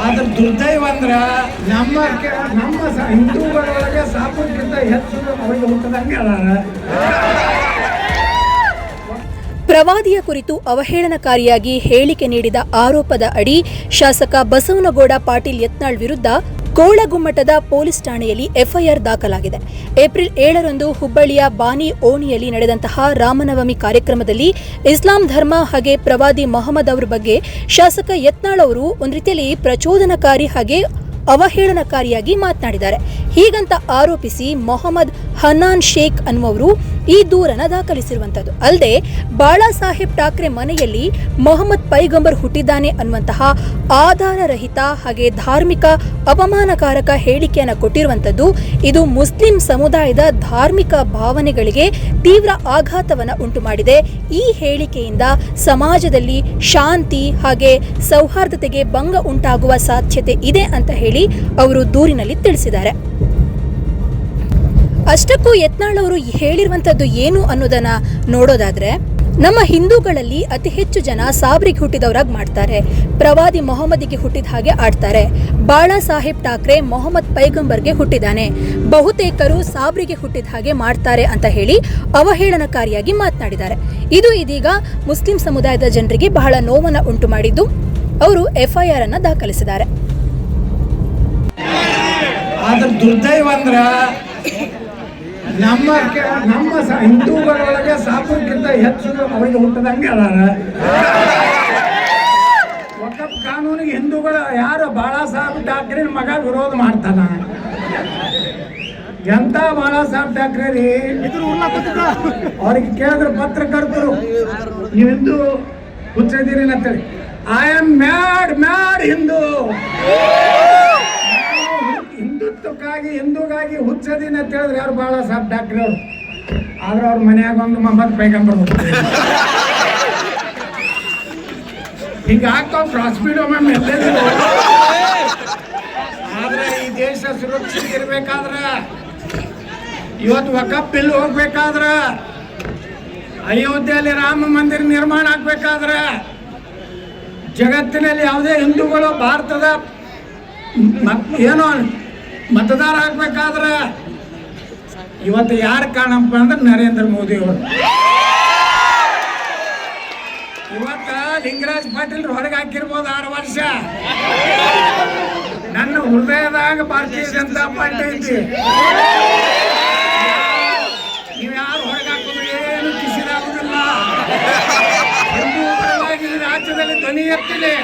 ಆದ್ರೆ ದುರ್ದೈವ ಅಂದ್ರ ನಮ್ಮ ನಮ್ಮ ಹಿಂದೂಗಳೊಳಗೆ ಸಾಕುಕ್ಕಿಂತ ಹೆಚ್ಚು ಅವರಿಗೆ ಹುಟ್ಟದಂಗೆ ಪ್ರವಾದಿಯ ಕುರಿತು ಅವಹೇಳನಕಾರಿಯಾಗಿ ಹೇಳಿಕೆ ನೀಡಿದ ಆರೋಪದ ಅಡಿ ಶಾಸಕ ಬಸವನಗೌಡ ಪಾಟೀಲ್ ಯತ್ನಾಳ್ ವಿರುದ್ಧ ಗೋಳಗುಮ್ಮಟದ ಪೊಲೀಸ್ ಠಾಣೆಯಲ್ಲಿ ಎಫ್ಐಆರ್ ದಾಖಲಾಗಿದೆ. ಏಪ್ರಿಲ್ ಏಳರಂದು ಹುಬ್ಬಳ್ಳಿಯ ಬಾನಿ ಓಣಿಯಲ್ಲಿ ನಡೆದಂತಹ ರಾಮನವಮಿ ಕಾರ್ಯಕ್ರಮದಲ್ಲಿ ಇಸ್ಲಾಂ ಧರ್ಮ ಹಾಗೆ ಪ್ರವಾದಿ ಮೊಹಮ್ಮದ್ ಅವರ ಬಗ್ಗೆ ಶಾಸಕ ಯತ್ನಾಳ್ ಅವರು ಒಂದು ರೀತಿಯಲ್ಲಿ ಪ್ರಚೋದನಕಾರಿ ಹಾಗೆ ಅವಹೇಳನಕಾರಿಯಾಗಿ ಮಾತನಾಡಿದ್ದಾರೆ. ಹೀಗಂತ ಆರೋಪಿಸಿ ಮೊಹಮ್ಮದ್ ಹನಾನ್ ಶೇಖ್ ಅನ್ನುವರು ಈ ದೂರನ ದಾಖಲಿಸಿರುವಂತದ್ದು. ಅಲ್ಲದೆ ಬಾಳಾ ಸಾಹೇಬ್ ಠಾಕ್ರೆ ಮನೆಯಲ್ಲಿ ಮೊಹಮ್ಮದ್ ಪೈಗಂಬರ್ ಹುಟ್ಟಿದ್ದಾನೆ ಅನ್ನುವಂತಹ ಆಧಾರರಹಿತ ಹಾಗೆ ಧಾರ್ಮಿಕ ಅಪಮಾನಕಾರಕ ಹೇಳಿಕೆಯನ್ನು ಕೊಟ್ಟಿರುವಂತದ್ದು. ಇದು ಮುಸ್ಲಿಂ ಸಮುದಾಯದ ಧಾರ್ಮಿಕ ಭಾವನೆಗಳಿಗೆ ತೀವ್ರ ಆಘಾತವನ್ನು ಉಂಟು ಮಾಡಿದೆ ಈ ಹೇಳಿಕೆಯಿಂದ ಸಮಾಜದಲ್ಲಿ ಶಾಂತಿ ಹಾಗೆ ಸೌಹಾರ್ದತೆಗೆ ಭಂಗ ಉಂಟಾಗುವ ಸಾಧ್ಯತೆ ಇದೆ ಅಂತ ಹೇಳಿ ಅವರು ದೂರಿನಲ್ಲಿ ತಿಳಿಸಿದ್ದಾರೆ. ಅಷ್ಟಕ್ಕೂ ಯತ್ನಾಳ್ ಅವರು ಹೇಳಿರುವಂತದ್ದು ಏನು ಅನ್ನೋದನ್ನ ನೋಡೋದಾದ್ರೆ, ನಮ್ಮ ಹಿಂದೂಗಳಲ್ಲಿ ಅತಿ ಹೆಚ್ಚು ಜನ ಸಾಬ್ರಿಗೆ ಹುಟ್ಟಿದವರಾಗಿ ಮಾಡ್ತಾರೆ. ಪ್ರವಾದಿ ಮೊಹಮ್ಮದಿಗೆ ಹುಟ್ಟಿದ ಹಾಗೆ ಆಡ್ತಾರೆ. ಬಾಳಾ ಸಾಹೇಬ್ ಠಾಕ್ರೆ ಮೊಹಮ್ಮದ್ ಪೈಗಂಬರ್ಗೆ ಹುಟ್ಟಿದಾನೆ. ಬಹುತೇಕರು ಸಾಬ್ರಿಗೆ ಹುಟ್ಟಿದ ಹಾಗೆ ಮಾಡ್ತಾರೆ ಅಂತ ಹೇಳಿ ಅವಹೇಳನಕಾರಿಯಾಗಿ ಮಾತನಾಡಿದ್ದಾರೆ. ಇದು ಇದೀಗ ಮುಸ್ಲಿಂ ಸಮುದಾಯದ ಜನರಿಗೆ ಬಹಳ ನೋವನ್ನು ಉಂಟು ಮಾಡಿದ್ದು. ಅವರು ಎಫ್ಐಆರ್ ಅನ್ನು ದಾಖಲಿಸಿದ್ದಾರೆ. ನಮ್ಮ ನಮ್ಮ ಹಿಂದೂಗಳೊಳಗೆ ಸಾಪುಕ್ಕಿಂತ ಹೆಚ್ಚು ಅವರಿಗೆ ಹುಟ್ಟದಂಗೆ ಅದಾರ. ವಕಫ್ ಕಾನೂನಿಗೆ ಹಿಂದೂಗಳು ಯಾರು ಬಾಳ ಸಾಹೇಬ್ ಠಾಕ್ರೆ ಮಗ ವಿರೋಧ ಮಾಡ್ತಾನ? ಎಂತ ಬಾಳಾ ಸಾಹೇಬ್ ಠಾಕ್ರೆ ರೀ ಅವ್ರಿಗೆ ಕೇಳಿದ್ರು ಪತ್ರಕರ್ತರು ನೀವು ಹಿಂದೂ ಹುಚ್ಚಿದ್ದೀರಿ ಅಂತೇಳಿ. I am mad mad Hindu ಹಿಂದುತ್ವಕ್ಕಾಗಿ ಹಿಂದೂಗಾಗಿ ಹುಚ್ಚದಿನ ಅಂತ ಹೇಳಿದ್ರೆ ಯಾರು ಬಹಳ ಸಾಬ್ ಡಾಕ್ಟರ್ ಅವರು. ಆದ್ರೆ ಅವ್ರ ಮನ್ಯಾಗ ಒಂದು ಮೊಹಮ್ಮದ್ ಪೈಗಂಬರ್ ಪ್ರಾಸ್ಪಿಡೋ ಮ್ಯಾಮ್ ಎಲ್ಲೆಲ್ಲೂ ಆದ್ರೆ ಈ ದೇಶ ಸುರಕ್ಷಿತ ಇರ್ಬೇಕಾದ್ರ, ಇವತ್ತು ವಕಫ್ ಇಲ್ಲಿ ಹೋಗ್ಬೇಕಾದ್ರ, ಅಯೋಧ್ಯೆಯಲ್ಲಿ ರಾಮ ಮಂದಿರ ನಿರ್ಮಾಣ ಆಗ್ಬೇಕಾದ್ರ, ಜಗತ್ತಿನಲ್ಲಿ ಯಾವುದೇ ಹಿಂದೂಗಳು ಭಾರತದ ಏನೋ ಮತದಾರ ಆಗ್ಬೇಕಾದ್ರೆ ಇವತ್ತು ಯಾರು ಕಾಣಪ್ಪ ಅಂದ್ರೆ ನರೇಂದ್ರ ಮೋದಿ ಅವರು. ಇವತ್ತ ಲಿಂಗರಾಜ್ ಪಾಟೀಲ್ ಹೊರಗೆ ಹಾಕಿರ್ಬೋದು ಆರು ವರ್ಷ. ನನ್ನ ಹೃದಯದಾಗ ಭಾರತೀಯ ಜನತಾ ಪಾರ್ಟಿ ಐತಿ. ನೀವು ಯಾರು ಹೊರಗೆ ಹಾಕೋದು ಏನು ಕಿಸಿದಾಗುದಿಲ್ಲ. ರಾಜ್ಯದಲ್ಲಿ ಧ್ವನಿ ಎತ್ತಿದೆ.